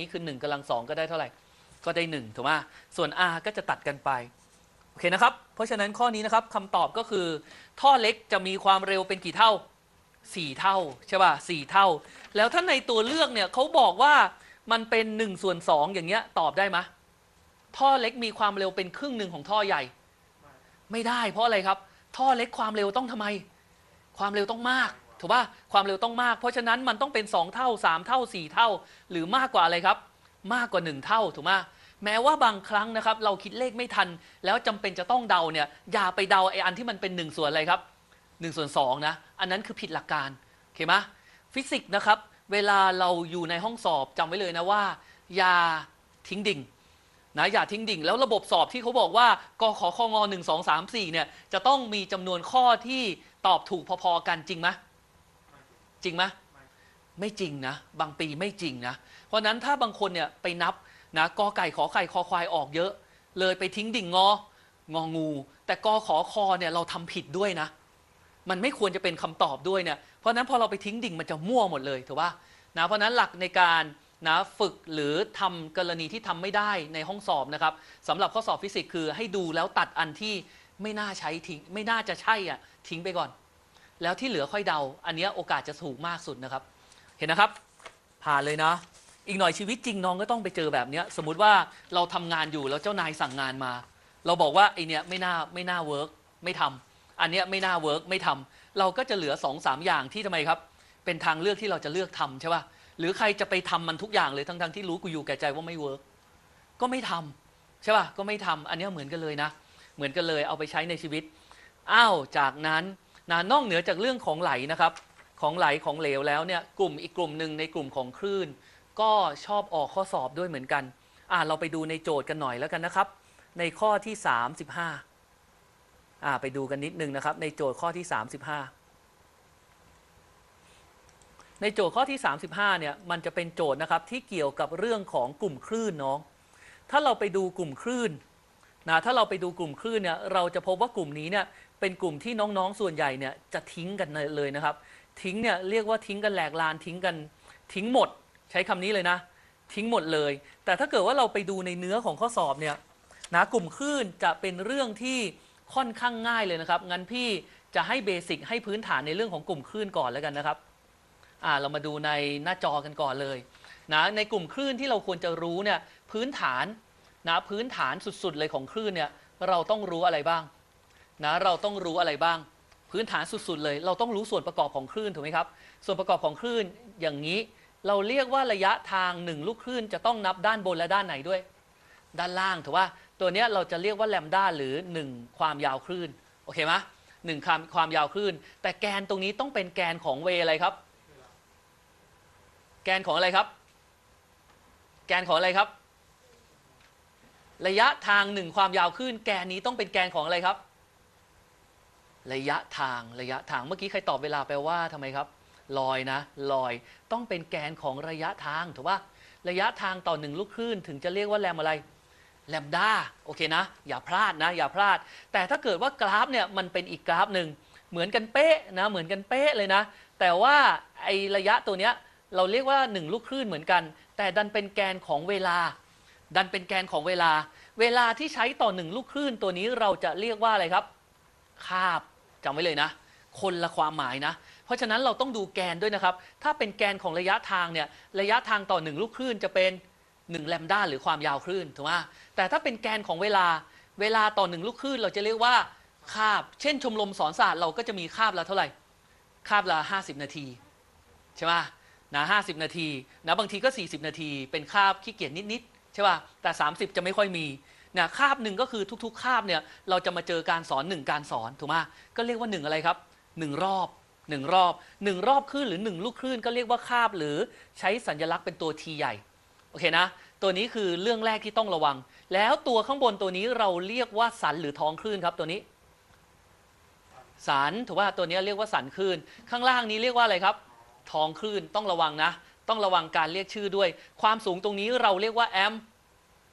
นี้คือ1กำลังสองก็ได้เท่าไหร่ ก็ได้1ถูกไหมส่วน r ก็จะตัดกันไป โอเคนะครับ เพราะฉะนั้นข้อนี้นะครับคำตอบก็คือท่อเล็กจะมีความเร็วเป็นกี่เท่า 4 เท่าใช่ป่ะ4เท่า แล้วถ้าในตัวเลือกเนี่ยเขาบอกว่ามันเป็น1ส่วน2อย่างเงี้ยตอบได้ไหมท่อเล็กมีความเร็วเป็นครึ่งหนึ่งของท่อใหญ่ ไม่ได้เพราะอะไรครับ ท่อเล็กความเร็วต้องทำไม ความเร็วต้องมาก ถูกป่ะความเร็วต้องมาก เพราะฉะนั้นมันต้องเป็น 2 เท่า 3 เท่า 4 เท่า หรือมากกว่าอะไรครับ มากกว่า 1 เท่าถูกไหมแม้ว่าบางครั้งนะครับ เราคิดเลขไม่ทัน แล้วจำเป็นจะต้องเดาเนี่ยอย่าไปเดาไอ้อันที่มันเป็น1ส่วนอะไรครับ1ส่วน2นะอันนั้นคือผิดหลักการโอเคไหมฟิสิกส์นะครับ เวลาเราอยู่ในห้องสอบจำไว้เลยนะว่า อย่าทิ้งดิ่งนะอย่าทิ้งดิ่ง แล้วระบบสอบที่เขาบอกว่ากขคงหนึ่งสองสามสี่เนี่ยจะต้องมีจำนวนข้อที่ตอบถูกพอๆกันจริงไหม จริงไหมไม่จริงนะ บางปีไม่จริงนะ เพราะนั้นถ้าบางคนเนี่ยไปนับนะกอไก่ขอไข่คอควายออกเยอะ เลยไปทิ้งดิ่งงององู แต่กอขอคอเนี่ยเราทำผิดด้วยนะ มันไม่ควรจะเป็นคำตอบด้วยเนี่ยเพราะนั้นพอเราไปทิ้งดิ่งมันจะมั่วหมดเลยถูกป่ะนะเพราะฉะนั้นหลักในการนะฝึกหรือทำกรณีที่ทำไม่ได้ในห้องสอบนะครับสำหรับข้อสอบฟิสิกส์คือให้ดูแล้วตัดอันที่ไม่น่าใช้ทิ้งไม่น่าจะใช่อะทิ้งไปก่อน แล้วที่เหลือค่อยเดา อันนี้โอกาสจะถูกมากสุดนะครับ เห็นนะครับ ผ่านเลยนะ อีกหน่อยชีวิตจริงน้องก็ต้องไปเจอแบบนี้สมมุติว่าเราทำงานอยู่แล้วเจ้านายสั่งงานมา เราบอกว่าไอเนี้ยไม่น่าไม่น่าเวิร์กไม่ทำอันเนี้ยไม่น่าเวิร์กไม่ทำเราก็จะเหลือ2อสามอย่างที่ทำไมครับ เป็นทางเลือกที่เราจะเลือกทำใช่ป่ะหรือใครจะไปทำมันทุกอย่างเลยทั้งๆที่รู้กูอยู่แก่ใจว่าไม่เวิร์กก็ไม่ทำใช่ป่ะก็ไม่ทำอันเนี้ยเหมือนกันเลยนะ เหมือนกันเลยเอาไปใช้ในชีวิตอ้าวจากนั้น นะนอกเหนือจากเรื่องของไหลนะครับของไหลของเหลวแล้วเนี่ยกลุ่มอีกกลุ่มหนึ่งในกลุ่มของคลื่น ก็ชอบออกข้อสอบด้วยเหมือนกันอ่าเราไปดูในโจทย์กันหน่อยแล้วกันนะครับ ในข้อที่ 35อ่าไปดูกันนิดนึงนะครับ ในโจทย์ข้อที่ 35 ในโจทย์ข้อที่ 35เนี่ยมันจะเป็นโจทย์นะครับที่เกี่ยวกับเรื่องของกลุ่มคลื่นน้อง ถ้าเราไปดูกลุ่มคลื่น นะถ้าเราไปดูกลุ่มคลื่นเนี่ยเราจะพบว่ากลุ่มนี้เนี่ยเป็นกลุ่มที่น้องๆส่วนใหญ่เนี่ยจะทิ้งกันเลยนะครับ ทิ้งเนี่ยเรียกว่าทิ้งกันแหลกลานทิ้งกันทิ้งหมดใช้คำนี้เลยนะ ทิ้งหมดเลย แต่ถ้าเกิดว่าเราไปดูในเนื้อของข้อสอบเนี่ยนะกลุ่มคลื่นจะเป็นเรื่องที่ค่อนข้างง่ายเลยนะครับ งั้นพี่จะให้เบสิกให้พื้นฐานในเรื่องของกลุ่มคลื่นก่อนแล้วกันนะครับอ่าเรามาดูในหน้าจอกันก่อนเลยนะในกลุ่มคลื่นที่เราควรจะรู้เนี่ยพื้นฐาน นะพื้นฐานสุดๆเลยของคลื่นเนี่ยเราต้องรู้อะไรบ้างนะเราต้องรู้อะไรบ้าง พื้นฐานสุดๆเลย เราต้องรู้ส่วนประกอบของคลื่นถูกไหมครับ ส่วนประกอบของคลื่นอย่างนี้ เราเรียกว่าระยะทางหนึ่งลูกคลื่นจะต้องนับด้านบนและด้านไหนด้วย ด้านล่างถูกว่าตัวเนี้ยเราจะเรียกว่าแลมด้าหรือ 1 ความยาวคลื่นโอเคไหมหนึ่งความความยาวคลื่น แต่แกนตรงนี้ต้องเป็นแกนของเวอะไรครับ แกนของอะไรครับ แกนของอะไรครับ ระยะทางหนึ่งความยาวคลื่นแกนนี้ต้องเป็นแกนของอะไรครับ ระยะทางระยะทางเมื่อกี้ใครตอบเวลาแปลว่าทำไมครับ ลอยนะ ลอยต้องเป็นแกนของระยะทางถูกปะระยะทางต่อหนึ่งลูกคลื่น ถึงจะเรียกว่าแรมอะไรแลมด้าโอเคนะ อย่าพลาดนะ อย่าพลาด แต่ถ้าเกิดว่ากราฟเนี่ยมันเป็นอีกกราฟหนึ่งเหมือนกันเป๊ะนะเหมือนกันเป๊ะเลยนะ แต่ว่าไอระยะตัวเนี้ยเราเรียกว่า 1 ลูกคลื่นเหมือนกัน แต่ดันเป็นแกนของเวลา ดันเป็นแกนของเวลา เวลาที่ใช้ต่อหนึ่งลูกคลื่นตัวนี้เราจะเรียกว่าอะไรครับ คาบจำไว้เลยนะ คนละความหมายนะ เพราะฉะนั้นเราต้องดูแกนด้วยนะครับ ถ้าเป็นแกนของระยะทางเนี่ย ระยะทางต่อหนึ่งลูกคลื่นจะเป็น1แลมด้าหรือความยาวคลื่นถูกไหมแต่ถ้าเป็นแกนของเวลา เวลาต่อหนึ่งลูกคลื่นเราจะเรียกว่าคาบ เช่น ชมรมสอนศาสตร์เราก็จะมีคาบละเท่าไหร่ คาบละ50 นาทีใช่ไหมนะ50นาทีนะบางทีก็ 40 นาที เป็นคาบขี้เกียจนิด ๆ ใช่ป่ะแต่ 30 จะไม่ค่อยมีนะคาบหนึ่งก็คือทุกๆคาบเนี่ยเราจะมาเจอการสอนหนึ่งการสอนถูกไหมก็เรียกว่าหนึ่งอะไรครับหนึ่งรอบหนึ่งรอบหนึ่งรอบคลื่นหรือหนึ่งลูกคลื่นก็เรียกว่าคาบหรือใช้สัญลักษณ์เป็นตัวทีใหญ่โอเคนะตัวนี้คือเรื่องแรกที่ต้องระวัง แล้วตัวข้างบนตัวนี้เราเรียกว่าสันหรือท้องคลื่นครับตัวนี้ สันถือว่าตัวนี้เรียกว่าสันคลื่น ข้างล่างนี้เรียกว่าอะไรครับ ท้องคลื่นต้องระวังนะ ต้องระวังการเรียกชื่อด้วย ความสูงตรงนี้เราเรียกว่าแอม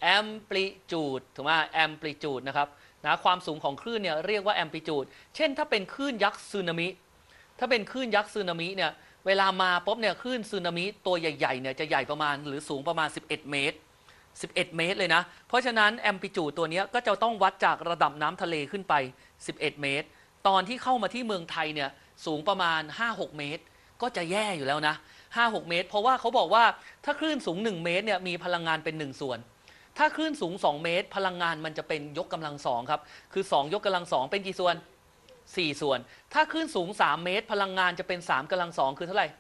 แอมปลิจูดถูกไหมแอมปลิจูดนะครับนะความสูงของคลื่นเนี่ยเรียกว่าแอมปลิจูดเช่น ถ้าเป็นคลื่นยักษ์สึนามิ ถ้าเป็นคลื่นยักษ์สึนามิเนี่ยเวลามาปุ๊บเนี่ยคลื่นสึนามิตัวใหญ่ๆเนี่ยจะใหญ่ประมาณหรือสูงประมาณ 11 เมตร 11 เมตรเลยนะ เพราะฉะนั้นแอมพลิจูดตัวนี้ก็จะต้องวัดจากระดับน้ำทะเลขึ้นไป 11 เมตร ตอนที่เข้ามาที่เมืองไทยเนี่ยสูงประมาณ 5-6 เมตร ก็จะแย่อยู่แล้วนะ 5-6 เมตร เพราะว่าเขาบอกว่าถ้าคลื่นสูง 1 เมตรเนี่ยมีพลังงานเป็น 1 ส่วน ถ้าคลื่นสูง 2 เมตร พลังงานมันจะเป็นยกกำลังสองครับคือ 2 ยกกำลังสองเป็นกี่ส่วน 4 ส่วน ถ้าคลื่นสูง 3 เมตร พลังงานจะเป็น 3กำลังสองคือเท่าไหร่ 9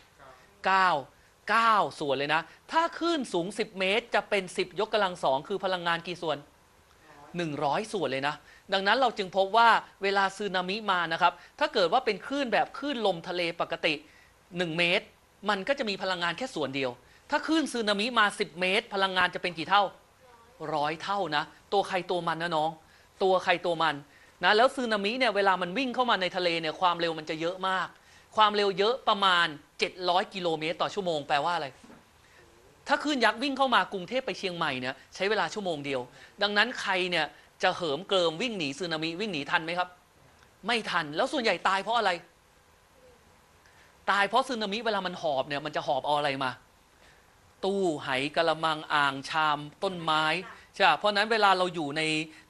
9 ส่วนเลยนะ ถ้าคลื่นสูง 10 เมตร จะเป็น 10 ยกกำลังสองคือพลังงานกี่ส่วน 100 ส่วนเลยนะดังนั้นเราจึงพบว่าเวลาซึนามิมานะครับ ถ้าเกิดว่าเป็นคลื่นแบบคลื่นลมทะเลปกติ 1 เมตร มันก็จะมีพลังงานแค่ส่วนเดียว ถ้าคลื่นซึนามิมา 10 เมตร พลังงานจะเป็นกี่เท่าร้อยเท่านะ ตัวใครตัวมันนะน้อง ตัวใครตัวมันนะแล้วซึนามิเนี่ยเวลามันวิ่งเข้ามาในทะเลเนี่ยความเร็วมันจะเยอะมาก ความเร็วเยอะประมาณ 700 กิโลเมตรต่อชั่วโมงแปลว่าอะไร ถ้าคลื่นยักษ์วิ่งเข้ามากรุงเทพไปเชียงใหม่เนี่ยใช้เวลาชั่วโมงเดียว ดังนั้นใครเนี่ยจะเหิมเกริมวิ่งหนีซึนามิวิ่งหนีทันไหมครับ ไม่ทันแล้วส่วนใหญ่ตายเพราะอะไร ตายเพราะซึนามิเวลามันหอบเนี่ยมันจะหอบเอาอะไรมา ตู้ไหกระมังอ่างชามต้นไม้ใช่ป่ะเพราะนั้นเวลาเราอยู่ใน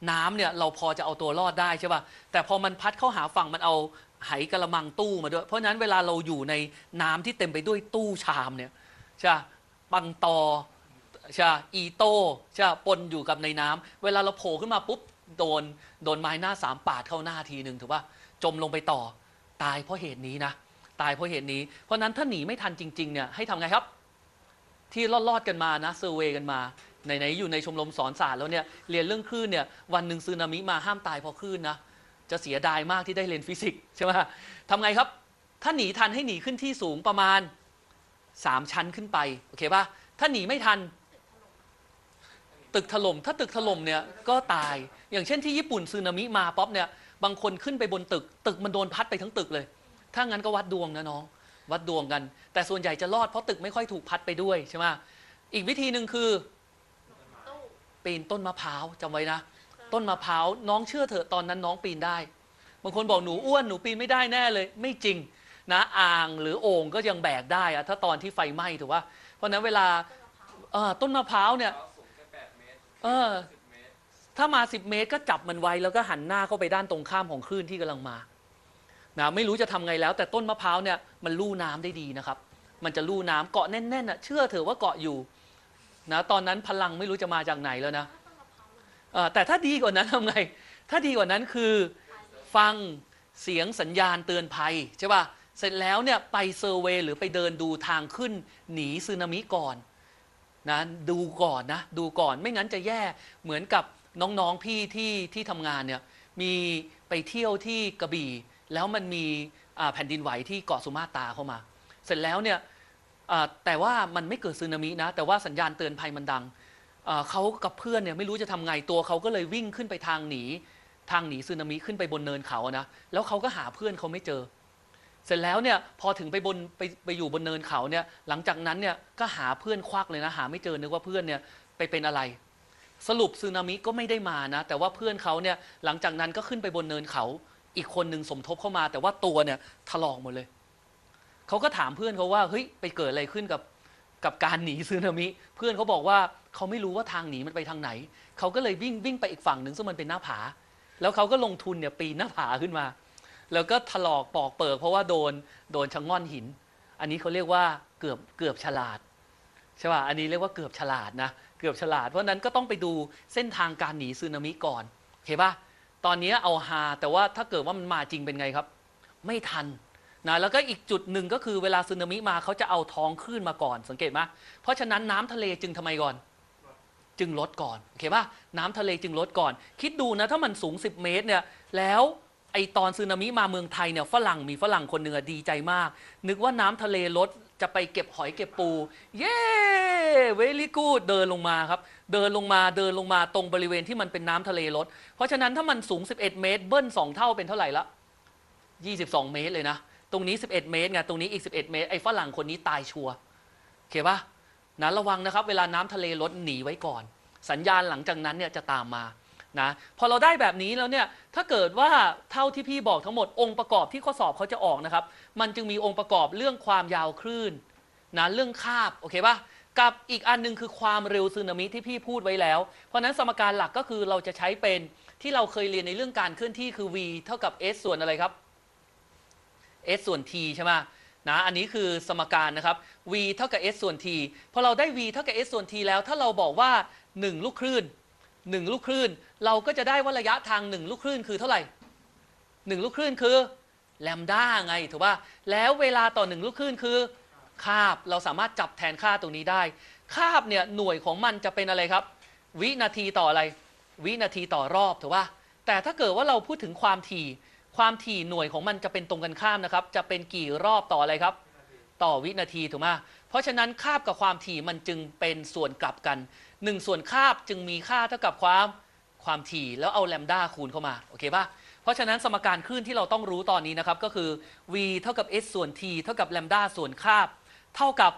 น้ำเนี่ยเราพอจะเอาตัวรอดได้ใช่ป่ะแต่พอมันพัดเข้าหาฝั่งมันเอาไหกระมังตู้มาด้วย เพราะนั้นเวลาเราอยู่ในน้ำที่เต็มไปด้วยตู้ชามเนี่ยใช่ปะบังตอใช่ปะอีโต้ใช่ปะปนอยู่กับในน้ำเวลาเราโผล่ขึ้นมาปุ๊บโดนโดนไม้หน้าสามปาดเข้าหน้าทีหนึ่งถูกป่ะจมลงไปต่อตายเพราะเหตุนี้นะ ตายเพราะเหตุนี้ เพราะนั้นถ้าหนีไม่ทันจริงๆเนี่ยให้ทำไงครับ ที่รอดๆกันมานะเซอร์เวกันมาไหนๆอยู่ในชมรมสอนศาสตร์แล้วเนี่ยเรียนเรื่องคลื่นเนี่ยวันหนึ่งซึนามิมาห้ามตายเพราะคลื่นนะจะเสียดายมากที่ได้เรียนฟิสิกส์ใช่ไหมทำไงครับ ถ้าหนีทันให้หนีขึ้นที่สูงประมาณ 3 ชั้นขึ้นไปโอเคป่ะถ้าหนีไม่ทันตึกถล่มถ้าตึกถล่มเนี่ยก็ตาย อย่างเช่นที่ญี่ปุ่นซึนามิมาป๊อปเนี่ยบางคนขึ้นไปบนตึก ตึกมันโดนพัดไปทั้งตึกเลย ถ้างั้นก็วัดดวงนะน้อง วัดดวงกัน แต่ส่วนใหญ่จะรอดเพราะตึกไม่ค่อยถูกพัดไปด้วยใช่ไหมอีกวิธีหนึ่งคือปีนต้นมะพร้าวจำไว้นะ ต้นมะพร้าวน้องเชื่อเถอะตอนนั้นน้องปีนได้บางคนบอกหนูอ้วนหนูปีนไม่ได้แน่เลย ไม่จริงนะอ่างหรือโอ่งก็ยังแบกได้อะถ้าตอนที่ไฟไหม้ถูกป่ะเพราะนั้นเวลาต้นมะพร้าวเนี่ยเมตรเออสิบเมตรถ้ามา 10 เมตรก็จับมันไว้แล้วก็หันหน้าเข้าไปด้านตรงข้ามของคลื่นที่กำลังมา นะไม่รู้จะทำไงแล้ว แต่ต้นมะพร้าวเนี่ยมันลู่น้ำได้ดีนะครับ มันจะลู่น้ำเกาะแน่นๆน่ะเชื่อเถอะว่าเกาะอยู่นะตอนนั้นพลังไม่รู้จะมาจากไหนแล้วนะแต่ถ้าดีกว่านั้นทำไง ถ้าดีกว่านั้นคือฟังเสียงสัญญาณเตือนภัยใช่ป่ะเสร็จแล้วเนี่ยไปเซอร์เวย์หรือไปเดินดูทางขึ้นหนีสึนามิก่อนนะดูก่อนนะดูก่อนไม่งั้นจะแย่เหมือนกับน้องๆพี่ที่ที่ทำงานเนี่ยมีไปเที่ยวที่กระบี่ แล้วมันมีแผ่นดินไหวที่เกาะสุมาตาเข้ามา เสร็จแล้วเนี่ยแต่ว่ามันไม่เกิดสึนามินะ แต่ว่าสัญญาณเตือนภัยมันดังเขากับเพื่อนเนี่ยไม่รู้จะทำไงตัวเขาก็เลยวิ่งขึ้นไปทางหนีทางหนีสึนามิขึ้นไปบนเนินเขานะแล้วเขาก็หาเพื่อนเขาไม่เจอ เสร็จแล้วเนี่ยพอถึงไปบนไปไปอยู่บนเนินเขาเนี่ยหลังจากนั้นเนี่ยก็หาเพื่อนควักเลยนะหาไม่เจอนึกว่าเพื่อนเนี่ยไปเป็นอะไร สรุปสึนามิก็ไม่ได้มานะแต่ว่าเพื่อนเขาเนี่ยหลังจากนั้นก็ขึ้นไปบนเนินเขา อีกคนหนึ่งสมทบเข้ามา แต่ว่าตัวเนี่ยถลอกหมดเลย เขาก็ถามเพื่อนเขาว่าเฮ้ยไปเกิดอะไรขึ้นกับกับการหนีสึนามิ เพื่อนเขาบอกว่าเขาไม่รู้ว่าทางหนีมันไปทางไหน เขาก็เลยวิ่งวิ่งไปอีกฝั่งหนึ่งซึ่งมันเป็นหน้าผา แล้วเขาก็ลงทุนเนี่ยปีนหน้าผาขึ้นมา แล้วก็ถลอกปอกเปิกเพราะว่าโดนโดนชะง่อนหิน อันนี้เขาเรียกว่าเกือบเกือบฉลาดใช่ป่ะ อันนี้เรียกว่าเกือบฉลาดนะ เกือบฉลาด เพราะฉะนั้นก็ต้องไปดูเส้นทางการหนีสึนามิก่อน โอเคป่ะ ตอนนี้เอาฮาแต่ว่าถ้าเกิดว่ามันมาจริงเป็นไงครับ ไม่ทันนะแล้วก็อีกจุดหนึ่งก็คือเวลาสึนามิมาเขาจะเอาท้องคลื่นมาก่อน สังเกตไหมเพราะฉะนั้นน้ำทะเลจึงทำไมก่อน จึงลดก่อนโอเคป่ะน้ำทะเลจึงลดก่อน คิดดูนะถ้ามันสูง 10 เมตรเนี่ยแล้ว ไอตอนสึนามิมาเมืองไทยเนี่ยฝรั่งมีฝรั่งคนหนึ่งอะดีใจมาก นึกว่าน้ำทะเลลดจะไปเก็บหอยเก็บปู เย้เวลี่กูดเดินลงมาครับ เดินลงมาเดินลงมาตรงบริเวณที่มันเป็นน้ำทะเลลด เพราะฉะนั้นถ้ามันสูง 11 เมตร เบิ้ล 2 เท่าเป็นเท่าไหร่ละ 22 เมตรเลยนะ ตรงนี้ 11 เมตรไงตรงนี้อีก 11 เมตรไอ้ฝรั่งคนนี้ตายชัวร์โอเคปะนะระวังนะครับ เวลาน้ำทะเลลดหนีไว้ก่อน สัญญาณหลังจากนั้นเนี่ยจะตามมา นะพอเราได้แบบนี้แล้วเนี่ยถ้าเกิดว่าเท่าที่พี่บอกทั้งหมดองค์ประกอบที่ข้อสอบเขาจะออกนะครับ มันจึงมีองค์ประกอบเรื่องความยาวคลื่นนะเรื่องคาบโอเคปะกับอีกอันหนึงคือความเร็วสึนามิที่พี่พูดไว้แล้ว เพราะฉะนั้นสมการหลักก็คือเราจะใช้เป็นที่เราเคยเรียนในเรื่องการเคลื่อนที่คือ v เท่ากับ s ส่วนอะไรครับ s ส่วน t ใช่ไหมนะอันนี้คือสมการนะครับ v เท่ากับ s ส่วน t พอเราได้ v เท่ากับ s ส่วน t แล้วถ้าเราบอกว่า 1 ลูกคลื่น 1 ลูกคลื่น เราก็จะได้ว่าระยะทาง 1 ลูกคลื่นคือเท่าไหร่ 1 ลูกคลื่นคือแลมด้าไงถูกป่ะแล้วเวลาต่อ 1 ลูกคลื่นคือคาบเราสามารถจับแทนค่าตรงนี้ได้ คาบเนี่ยหน่วยของมันจะเป็นอะไรครับ วินาทีต่ออะไร วินาทีต่อรอบถูกป่ะแต่ถ้าเกิดว่าเราพูดถึงความถี่ ความถี่หน่วยของมันจะเป็นตรงกันข้ามนะครับ จะเป็นกี่รอบต่ออะไรครับ ต่อวินาทีถูกไหม เพราะฉะนั้นคาบกับความถี่มันจึงเป็นส่วนกลับกัน 1 ส่วนคาบจึงมีค่าเท่ากับความความถี่แล้วเอาแลมด้าคูณเข้ามาโอเคป่ะเพราะฉะนั้นสมการคลื่นที่เราต้องรู้ตอนนี้นะครับก็คือ v เท่ากับ s ส่วน t เท่ากับแลมด้าส่วนคาบ เท่ากับ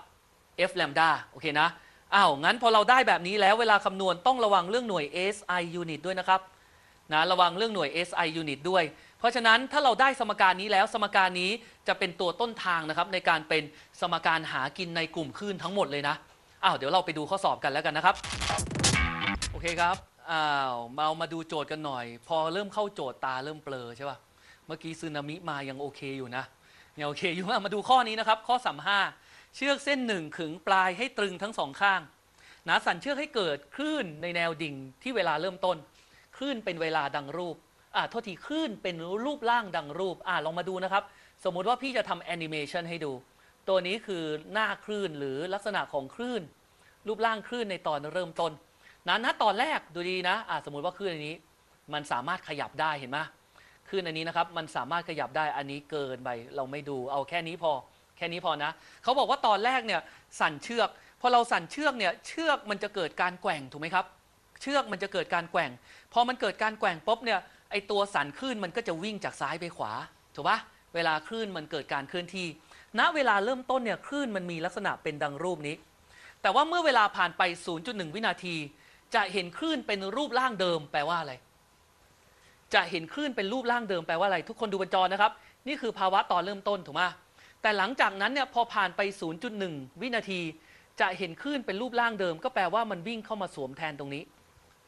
f แลมด้าโอเคนะอ้าวงั้นพอเราได้แบบนี้แล้วเวลาคำนวณต้องระวังเรื่องหน่วย SI unit ด้วยนะครับนะระวังเรื่องหน่วย SI unit ด้วย เพราะฉะนั้นถ้าเราได้สมการนี้แล้วสมการนี้จะเป็นตัวต้นทางนะครับในการเป็นสมการหากินในกลุ่มคลื่นทั้งหมดเลยนะอ้าวเดี๋ยวเราไปดูข้อสอบกันแล้วกันนะครับ โอเคครับอ้าวมามาดูโจทย์กันหน่อย พอเริ่มเข้าโจทย์ตาเริ่มเปลอใช่ป่ะเมื่อกี้ซึนามิมายังโอเคอยู่นะยังโอเคอยู่มาดูข้อนี้นะครับ ข้อสามห้าเชือกเส้นหนึ่งขึงปลายให้ตรึงทั้งสองข้างนะสั่นเชือกให้เกิดคลื่นในแนวดิ่งที่เวลาเริ่มต้น คลื่นเป็นเวลาดังรูป อ่าโทษทีคลื่นเป็นรูปร่างดังรูปอ่าลองมาดูนะครับ สมมุติว่าพี่จะทำแอนิเมชันให้ดู ตัวนี้คือหน้าคลื่นหรือลักษณะของคลื่น รูปร่างคลื่นในตอนเริ่มต้นนะณตอนแรกดูดีนะอ่าสมมุติว่าคลื่นอันนี้ มันสามารถขยับได้เห็นไหมคลื่นอันนี้นะครับมันสามารถขยับได้อันนี้เกินไปเราไม่ดูเอาแค่นี้พอแค่นี้พอนะเขาบอกว่าตอนแรกเนี่ยสั่นเชือกพอเราสั่นเชือกเนี่ยเชือกมันจะเกิดการแกว่งถูกไหมครับ เชือกมันจะเกิดการแกว่ง พอมันเกิดการแกว่งปุ๊บเนี่ย ไอตัวสั่นคลื่นมันก็จะวิ่งจากซ้ายไปขวาถูกปะเวลาคลื่นมันเกิดการเคลื่อนที่ณเวลาเริ่มต้นเนี่ยคลื่นมันมีลักษณะเป็นดังรูปนี้ แต่ว่าเมื่อเวลาผ่านไป 0.1 วินาที จะเห็นคลื่นเป็นรูปร่างเดิมแปลว่าอะไร จะเห็นคลื่นเป็นรูปร่างเดิมแปลว่าอะไร ทุกคนดูบนจอนะครับ นี่คือภาวะตอนเริ่มต้นถูกไหมแต่หลังจากนั้นเนี่ยพอผ่านไป 0.1 วินาที จะเห็นคลื่นเป็นรูปร่างเดิม ก็แปลว่ามันวิ่งเข้ามาสวมแทนตรงนี้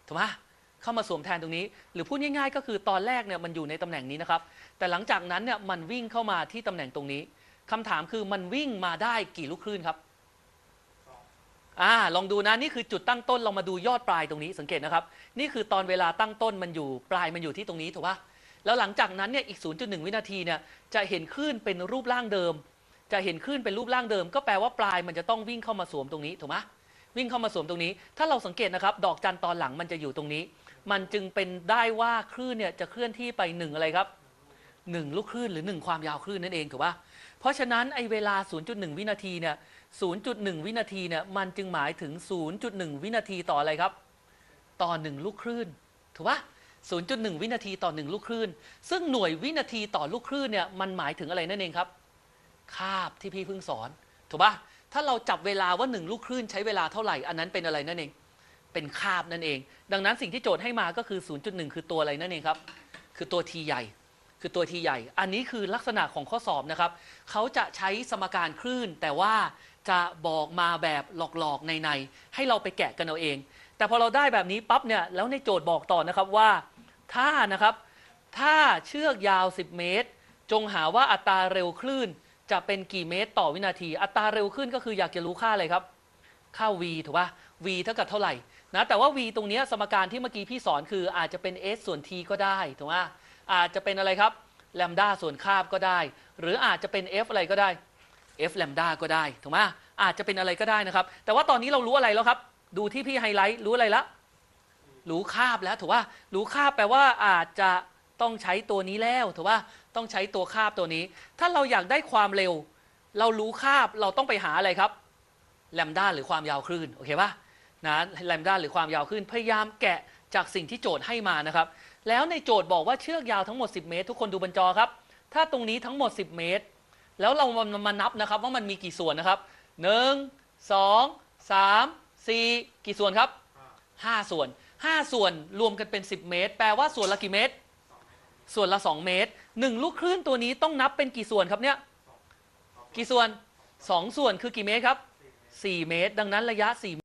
ถูกไหม เข้ามาสวมแทนตรงนี้ หรือพูดง่ายๆ ก็คือตอนแรกเนี่ยมันอยู่ในตำแหน่งนี้นะครับ แต่หลังจากนั้นเนี่ยมันวิ่งเข้ามาที่ตำแหน่งตรงนี้คำถามคือมันวิ่งมาได้กี่ลูกคลื่นครับอ่าลองดูนะนี่คือจุดตั้งต้นเรามาดูยอดปลายตรงนี้สังเกตนะครับ นี่คือตอนเวลาตั้งต้นมันอยู่ปลายมันอยู่ที่ตรงนี้ถูกปะแล้วหลังจากนั้นเนี่ยอีก 0.1 วินาทีเนี่ยจะเห็นคลื่นเป็นรูปร่างเดิม จะเห็นคลื่นเป็นรูปร่างเดิม ก็แปลว่าปลายมันจะต้องวิ่งเข้ามาสวมตรงนี้ถูกไหมวิ่งเข้ามาสวมตรงนี้ ถ้าเราสังเกตนะครับ ดอกจันตอนหลังมันจะอยู่ตรงนี้ มันจึงเป็นได้ว่าคลื่นเนี่ยจะเคลื่อนที่ไปหนึ่งอะไรครับหนึ่งลูกคลื่นหรือหนึ่งความยาวคลื่นนั่นเองถูกปะเพราะฉะนั้นไอเวลา 0.1 วินาทีเนี่ย 0.1 วินาทีเนี่ยมันจึงหมายถึง 0.1 วินาทีต่ออะไรครับ ต่อ1ลูกคลื่นถูกปะ0.1 วินาทีต่อ 1 ลูกคลื่น ซึ่งหน่วยวินาทีต่อลูกคลื่นเนี่ยมันหมายถึงอะไรนั่นเองครับ คาบที่พี่เพิ่งสอน ถูกปะถ้าเราจับเวลาว่า 1 ลูกคลื่นใช้เวลาเท่าไหร่ อันนั้นเป็นอะไรนั่นเอง เป็นคาบนั่นเอง ดังนั้นสิ่งที่โจทย์ให้มาก็คือ 0.1 คือตัวอะไรนั่นเองครับ คือตัว t ใหญ่ คือตัว t ใหญ่ อันนี้คือลักษณะของข้อสอบนะครับ เขาจะใช้สมการคลื่น แต่ว่าจะบอกมาแบบหลอกๆ ในๆ ให้เราไปแกะกันเอาเอง แต่พอเราได้แบบนี้ปั๊บเนี่ย แล้วในโจทย์บอกต่อนะครับว่า ถ้านะครับ ถ้าเชือกยาว 10 เมตร จงหาว่าอัตราเร็วคลื่น จะเป็นกี่เมตรต่อวินาที อัตราเร็วขึ้นก็คืออยากจะรู้ค่าอะไรครับ ค่า v ถูกป่ะ v เท่ากับเท่าไหร่ นะแต่ว่า v ตรงนี้สมการที่เมื่อกี้พี่สอนคืออาจจะเป็น s ส่วน t ก็ได้ถูกไหมอาจจะเป็นอะไรครับแลมด้าส่วนคาบก็ได้ หรืออาจจะเป็น f อะไรก็ได้ f แลมด้าก็ได้ถูกไหมอาจจะเป็นอะไรก็ได้นะครับ แต่ว่าตอนนี้เรารู้อะไรแล้วครับ ดูที่พี่ไฮไลท์รู้อะไรละรู้คาบแล้วถูกว่ารู้คาบแปลว่าอาจจะต้องใช้ตัวนี้แล้วถูกว่าต้องใช้ตัวคาบตัวนี้ ถ้าเราอยากได้ความเร็ว เรารู้คาบเราต้องไปหาอะไรครับแลมด้าหรือความยาวคลื่นโอเคปะ นะแลมด้าหรือความยาวคลื่นพยายามแกะจากสิ่งที่โจทย์ให้มานะครับ แล้วในโจทย์บอกว่าเชือกยาวทั้งหมด 10 เมตร ทุกคนดูบนจอครับ ถ้าตรงนี้ทั้งหมด 10 เมตร แล้วเรามามานับนะครับว่ามันมีกี่ส่วนนะครับ 1 2 3 4 กี่ส่วนครับ 5 ส่วน 5 ส่วนรวมกันเป็น 10 เมตร แปลว่าส่วนละกี่เมตร ส่วนละ 2 เมตร 1 ลูกคลื่นตัวนี้ต้องนับเป็นกี่ส่วนครับเนี่ย กี่ส่วน 2 ส่วนคือกี่เมตรครับ 4 เมตร ดังนั้นระยะ 4